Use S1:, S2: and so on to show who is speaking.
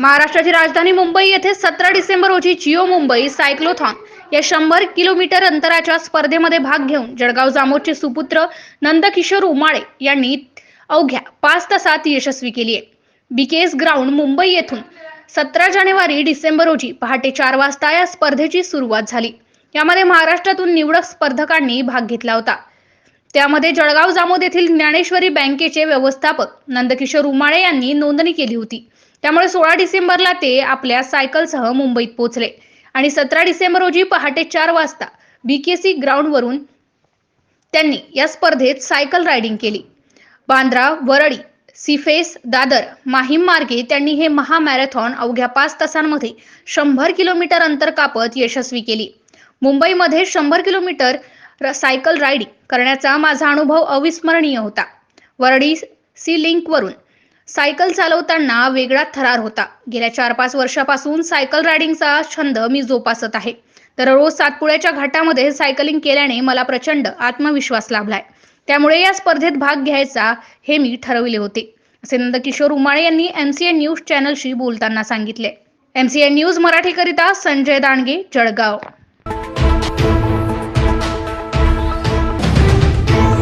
S1: महाराष्ट्राची राजधानी मुंबई येथे सतरा डिसेंबर रोजी जिओ मुंबई सायक्लोथॉन या शंभर किलोमीटर अंतराच्या स्पर्धेमध्ये भाग घेऊन जळगाव जामोदचे सुपुत्र नंदकिशोर उमाळे यांनी अवघ्या पाच तासात यशस्वी केली आहे. बीकेएस ग्राउंड मुंबई येथून सतरा जानेवारी डिसेंबर रोजी पहाटे चार वाजता या स्पर्धेची सुरुवात झाली. यामध्ये महाराष्ट्रातून निवडक स्पर्धकांनी भाग घेतला होता. त्यामध्ये जळगाव जामोद येथील ज्ञानेश्वरी बँकेचे व्यवस्थापक नंदकिशोर उमाळे यांनी नोंदणी केली होती. त्यामुळे सोळा डिसेंबरला ते आपल्या सायकलसह मुंबईत पोहोचले. आणि सतरा डिसेंबर रोजी पहाटे चार वाजता बीकेसी ग्राउंडवरून त्यांनी या स्पर्धेत सायकल रायडिंग केली. बांद्रा वरळी सिफेस दादर माहीम मार्गे त्यांनी हे महामॅरेथॉन अवघ्या पाच तासांमध्ये शंभर किलोमीटर अंतर कापत यशस्वी केली. मुंबईमध्ये शंभर किलोमीटर र- सायकल रायडिंग करण्याचा माझा अनुभव अविस्मरणीय होता. वरळी सी लिंकवरून सायकल चालवताना वेगळा थरार होता. गेल्या चार पाच वर्षापासून सायकल रायडिंगचा छंद मी जोपासत आहे. तर रोज सातपुड्याच्या घाटामध्ये सायकलिंग केल्याने मला प्रचंड आत्मविश्वास लाभलाय. त्यामुळे या स्पर्धेत भाग घ्यायचा हे मी ठरविले होते. असे नंदकिशोर उमाळे यांनी एमसीएन न्यूज चॅनलशी बोलताना सांगितले. एमसीएन न्यूज मराठीकरिता संजय दांडगे जळगाव.